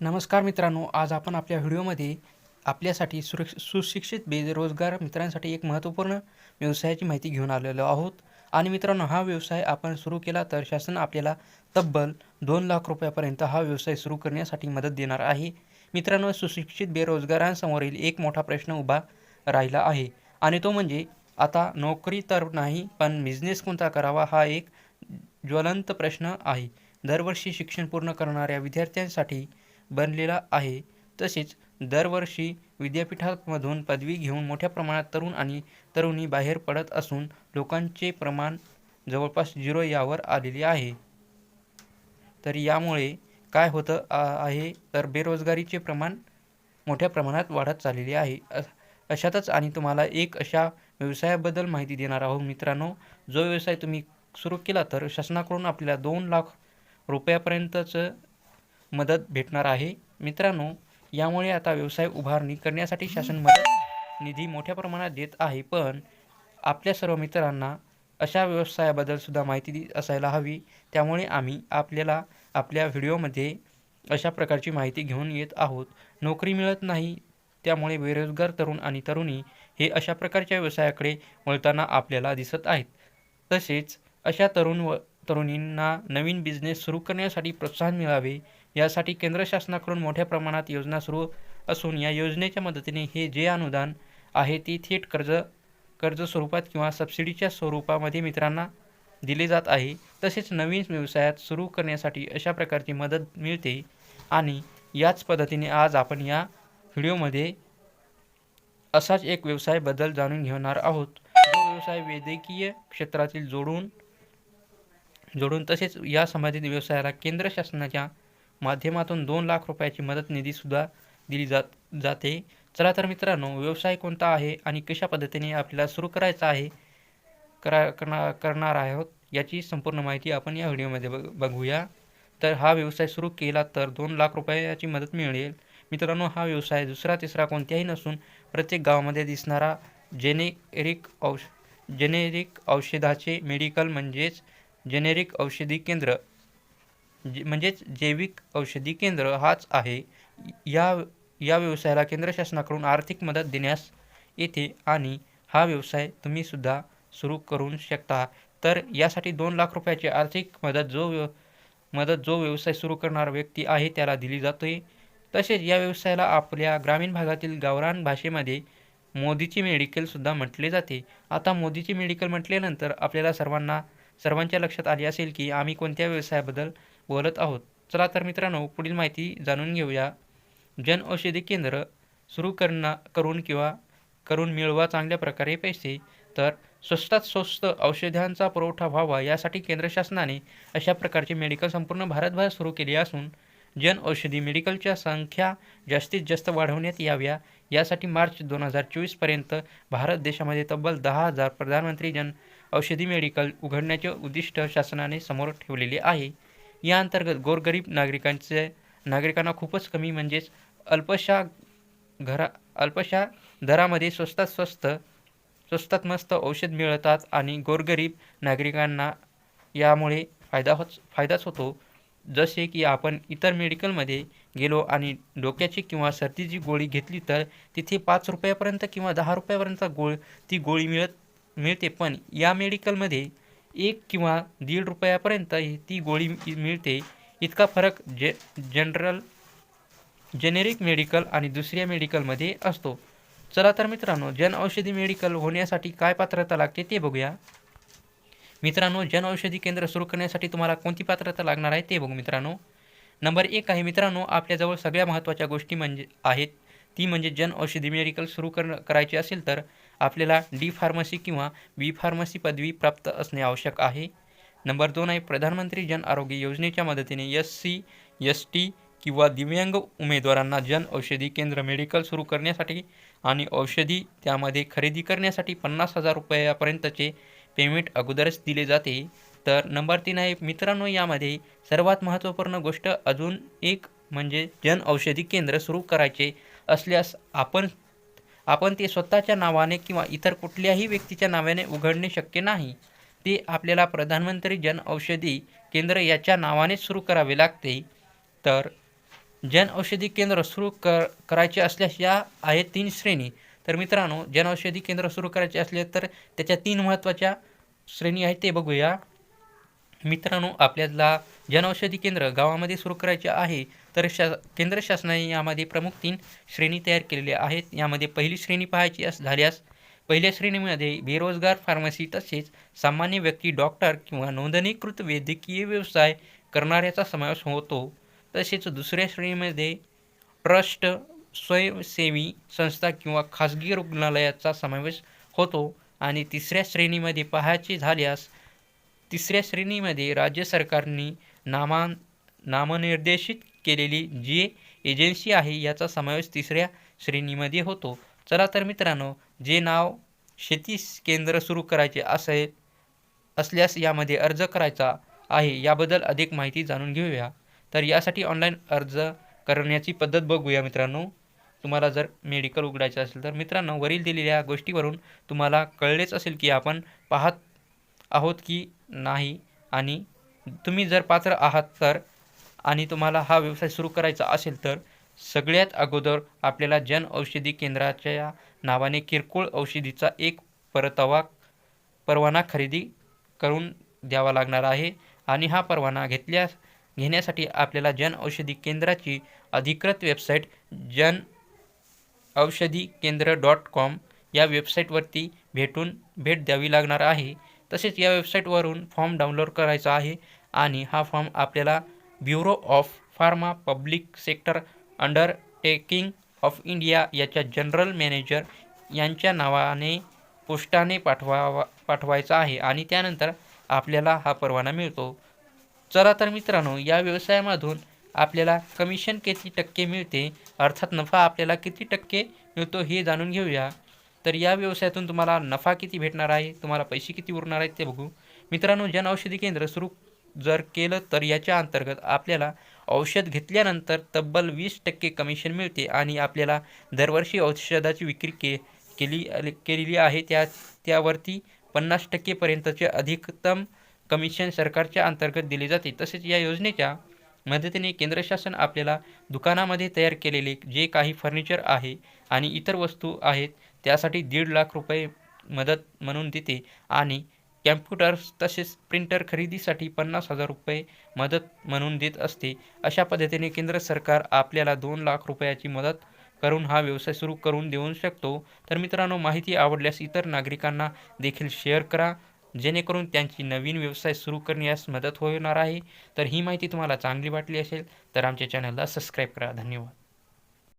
नमस्कार मित्रांनो आज आपण आपल्या व्हिडिओमध्ये आपल्यासाठी सुरक्ष सुशिक्षित बेरोजगार मित्रांसाठी एक महत्त्वपूर्ण व्यवसायाची माहिती घेऊन आलेलो आहोत. आणि मित्रांनो हा व्यवसाय आपण सुरू केला तर शासन आपल्याला तब्बल दोन लाख रुपयापर्यंत हा व्यवसाय सुरू करण्यासाठी मदत देणार आहे. मित्रांनो सुशिक्षित बेरोजगारांसमोरील एक मोठा प्रश्न उभा राहिला आहे. आणि तो म्हणजे आता नोकरी तर नाही पण बिझनेस कोणता करावा हा एक ज्वलंत प्रश्न आहे. दरवर्षी शिक्षण पूर्ण करणाऱ्या विद्यार्थ्यांसाठी बनलेला आहे. तसेच दरवर्षी विद्यापीठामधून पदवी घेऊन मोठ्या प्रमाणात तरुण आणि तरुणी बाहेर पडत असून लोकांचे प्रमाण जवळपास झिरो यावर आलेले आहे. तर यामुळे काय होतं आहे? तर बेरोजगारीचे प्रमाण मोठ्या प्रमाणात वाढत चाललेले आहे. अशातच आणि तुम्हाला एक अशा व्यवसायाबद्दल माहिती देणार आहोत मित्रांनो. जो व्यवसाय तुम्ही सुरू केला तर शासनाकडून आपल्याला दोन लाख रुपयापर्यंतचं मदत भेटणार आहे. मित्रांनो यामुळे आता व्यवसाय उभारणी करण्यासाठी शासन मदत निधी मोठ्या प्रमाणात देत आहे पण आपल्या सर्व मित्रांना अशा व्यवसायाबद्दलसुद्धा माहिती दि- असायला हवी. त्यामुळे आम्ही आपल्याला आपल्या व्हिडिओमध्ये अशा प्रकारची माहिती घेऊन येत आहोत. नोकरी मिळत नाही त्यामुळे बेरोजगार तरुण आणि तरुणी हे अशा प्रकारच्या व्यवसायाकडे वळताना आपल्याला दिसत आहेत. तसेच अशा तरुण व तरुणींना नवीन बिझनेस सुरू करण्यासाठी प्रोत्साहन मिळावे. यासाठी केंद्र शासनाकडून मोठ्या प्रमाणात योजना सुरू असून या योजनेच्या मदतीने हे जे अनुदान आहे ते थेट कर्ज कर्ज स्वरूपात किंवा सबसिडीच्या स्वरूपामध्ये मित्रांना दिले जात आहे. तसेच नवीन व्यवसायात सुरू करण्यासाठी अशा प्रकारची मदत मिळते आणि याच पद्धतीने आज आपण या व्हिडिओमध्ये असाच एक व्यवसायबद्दल जाणून घेणार आहोत. जो व्यवसाय वैद्यकीय क्षेत्रातील जोडून जोडून तसेच या संबंधित व्यवसायाला केंद्र शासनाच्या माध्यमातून दोन लाख रुपयाची मदत निधीसुद्धा दिली जात जाते. चला तर मित्रांनो व्यवसाय कोणता आहे आणि कशा पद्धतीने आपल्याला सुरू करायचा आहे करा करणार करणार आहोत याची संपूर्ण माहिती आपण या व्हिडिओमध्ये बघ बघूया. तर हा व्यवसाय सुरू केला तर दोन लाख रुपयाची मदत मिळेल. मित्रांनो हा व्यवसाय दुसरा तिसरा कोणत्याही नसून प्रत्येक गावामध्ये दिसणारा जेनेरिक औष जेनेरिक औषधाचे मेडिकल म्हणजेच जेनेरिक औषधी केंद्र जे म्हणजेच जैविक औषधी केंद्र हाच आहे. या या व्यवसायाला केंद्र शासनाकडून आर्थिक मदत देण्यास येते आणि हा व्यवसाय तुम्हीसुद्धा सुरू करू शकता. तर यासाठी दोन लाख रुपयाची आर्थिक मदत जो व्यव मदत जो व्यवसाय सुरू करणारा व्यक्ती आहे त्याला दिली जाते. तसेच या व्यवसायाला आपल्या ग्रामीण भागातील गावरान भाषेमध्ये मोदीची मेडिकलसुद्धा म्हटले जाते. आता मोदीची मेडिकल म्हटल्यानंतर आपल्याला सर्वांना सर्वांच्या लक्षात आली असेल की आम्ही कोणत्या व्यवसायाबद्दल बोलत आहोत. चला तर मित्रांनो पुढील माहिती जाणून घेऊया. जन औषधी केंद्र सुरू करणा करून किंवा करून मिळवा चांगल्या प्रकारे पैसे. तर स्वस्तात स्वस्त औषधांचा पुरवठा व्हावा यासाठी केंद्र शासनाने अशा प्रकारचे मेडिकल संपूर्ण भारतभर सुरू केले असून जन औषधी मेडिकलच्या संख्या जास्तीत जास्त वाढवण्यात याव्या. यासाठी मार्च दोन हजार चोवीसपर्यंत भारत देशामध्ये तब्बल दहा हजार प्रधानमंत्री जन औषधी मेडिकल उघडण्याचे उद्दिष्ट शासनाने समोर ठेवलेले आहे. या अंतर्गत गोरगरीब नागरिकांचे नागरिकांना खूपच कमी म्हणजेच अल्पशा घरा अल्पशा दरामध्ये स्वस्तात स्वस्त स्वस्तात मस्त औषध मिळतात आणि गोरगरीब नागरिकांना यामुळे फायदा होच फायदाच होतो. जसे की आपण इतर मेडिकलमध्ये गेलो आणि डोक्याची किंवा सर्दीची गोळी घेतली तर तिथे पाच रुपयापर्यंत किंवा दहा रुपयापर्यंत गोळ ती गोळी मिळत मिळते. पण या मेडिकलमध्ये एक किंवा दीड रुपयापर्यंत ती गोळी मिळते. इतका फरक जे जनरल जेनेरिक मेडिकल आणि दुसऱ्या मेडिकलमध्ये असतो. चला तर मित्रांनो जन औषधी मेडिकल होण्यासाठी काय पात्रता लागते ते बघूया. मित्रांनो जन औषधी केंद्र सुरू करण्यासाठी तुम्हाला कोणती पात्रता लागणार आहे ते बघू मित्रांनो. नंबर एक आहे मित्रांनो आपल्याजवळ सगळ्या महत्त्वाच्या गोष्टी म्हणजे आहेत. ती म्हणजे जन औषधी मेडिकल सुरू कर करायची असेल तर आपल्याला डी फार्मसी किंवा बी फार्मसी पदवी प्राप्त असणे आवश्यक आहे. नंबर दोन आहे प्रधानमंत्री जन आरोग्य योजनेच्या मदतीने एस सी एस टी किंवा दिव्यांग उमेदवारांना जन औषधी केंद्र मेडिकल सुरू करण्यासाठी आणि औषधी त्यामध्ये खरेदी करण्यासाठी पन्नास हजार रुपयापर्यंतचे पेमेंट अगोदरच दिले जाते. तर नंबर तीन आहे मित्रांनो यामध्ये सर्वात महत्त्वपूर्ण गोष्ट अजून एक म्हणजे जन औषधी केंद्र सुरू करायचे असल्यास आपण आपण ते स्वतःच्या नावाने किंवा इतर कुठल्याही व्यक्तीच्या नावाने उघडणे शक्य नाही. ते आपल्याला प्रधानमंत्री जन औषधी केंद्र याच्या नावाने सुरू करावे लागते. तर जनऔषधी केंद्र सुरू कर करायचे असल्यास या आहेत तीन श्रेणी. तर मित्रांनो जनऔषधी केंद्र सुरू करायचे असले तर त्याच्या तीन महत्त्वाच्या श्रेणी आहेत ते बघूया. मित्रांनो आपल्याला जनऔषधी केंद्र गावामध्ये सुरू करायचे आहे तर शा केंद्र शासनाने यामध्ये प्रमुख तीन श्रेणी तयार केलेल्या आहेत. यामध्ये पहिली श्रेणी पाहायची अस झाल्यास पहिल्या श्रेणीमध्ये बेरोजगार फार्मसी तसेच सामान्य व्यक्ती डॉक्टर किंवा नोंदणीकृत वैद्यकीय व्यवसाय करणाऱ्याचा समावेश होतो. तसेच दुसऱ्या श्रेणीमध्ये ट्रस्ट स्वयंसेवी संस्था किंवा खाजगी रुग्णालयाचा समावेश होतो. आणि तिसऱ्या श्रेणीमध्ये पाहायचे झाल्यास तिसऱ्या श्रेणीमध्ये राज्य सरकारने नामा नामनिर्देशित केलेली जी एजन्सी आहे याचा समावेश तिसऱ्या श्रेणीमध्ये होतो. चला तर मित्रांनो जे नाव शेती केंद्र सुरू करायचे असेल असल्यास यामध्ये अर्ज करायचा आहे याबद्दल अधिक माहिती जाणून घेऊया. तर यासाठी ऑनलाईन अर्ज करण्याची पद्धत बघूया मित्रांनो. तुम्हाला जर मेडिकल उघडायचं असेल तर मित्रांनो वरील दिलेल्या गोष्टीवरून तुम्हाला कळलेच असेल की आपण पाहत आहोत की नाही. आणि तुम्ही जर पात्र आहात तर आणि तुम्हाला हा व्यवसाय सुरू करायचा असेल तर सगळ्यात अगोदर आपल्याला जन औषधी केंद्राच्या नावाने किरकोळ औषधीचा एक परतावा परवाना खरेदी करून द्यावा लागणार आहे. आणि हा परवाना घेतल्यास घेण्यासाठी आपल्याला जन औषधी केंद्राची अधिकृत वेबसाईट जन औषधी केंद्र डॉट कॉम या वेबसाईटवरती भेटून भेट द्यावी लागणार आहे. तसेच या वेबसाईटवरून फॉर्म डाउनलोड करायचा आहे आणि हा फॉर्म आपल्याला bureau of pharma public sector undertaking of India याच्या जनरल मॅनेजर यांच्या नावाने पोस्टाने पाठवावा पाठवायचा आहे आणि त्यानंतर आपल्याला हा परवाना मिळतो. चला तर मित्रांनो या व्यवसायामधून आपल्याला कमिशन किती टक्के मिळते? अर्थात नफा आपल्याला किती टक्के मिळतो हे जाणून घेऊया. तर या व्यवसायातून तुम्हाला नफा किती भेटणार आहे तुम्हाला पैसे किती उरणार आहेत ते बघू. मित्रांनो जन औषधी केंद्र सुरू जर केलं तर याच्या अंतर्गत आपल्याला औषध घेतल्यानंतर तब्बल वीस टक्के कमिशन मिळते आणि आपल्याला दरवर्षी औषधाची विक्री के केली केलेली आहे. त्या त्यावरती पन्नास टक्केपर्यंतचे अधिकतम कमिशन सरकारच्या अंतर्गत दिले जाते. तसेच या योजनेच्या मदतीने केंद्र शासन आपल्याला दुकानामध्ये तयार केलेले जे काही फर्निचर आहे आणि इतर वस्तू आहेत त्यासाठी दीड लाख रुपये मदत म्हणून देते आणि कॅम्प्युटर्स तसेच प्रिंटर खरेदीसाठी पन्नास हजार रुपये मदत म्हणून देत असते. अशा पद्धतीने केंद्र सरकार आपल्याला दोन लाख रुपयाची मदत करून हा व्यवसाय सुरू करून देऊ शकतो. तर मित्रांनो माहिती आवडल्यास इतर नागरिकांना देखील शेअर करा जेणेकरून त्यांची नवीन व्यवसाय सुरू करण्यास मदत होणार आहे. तर ही माहिती तुम्हाला चांगली वाटली असेल तर आमच्या चॅनलला सबस्क्राईब करा. धन्यवाद.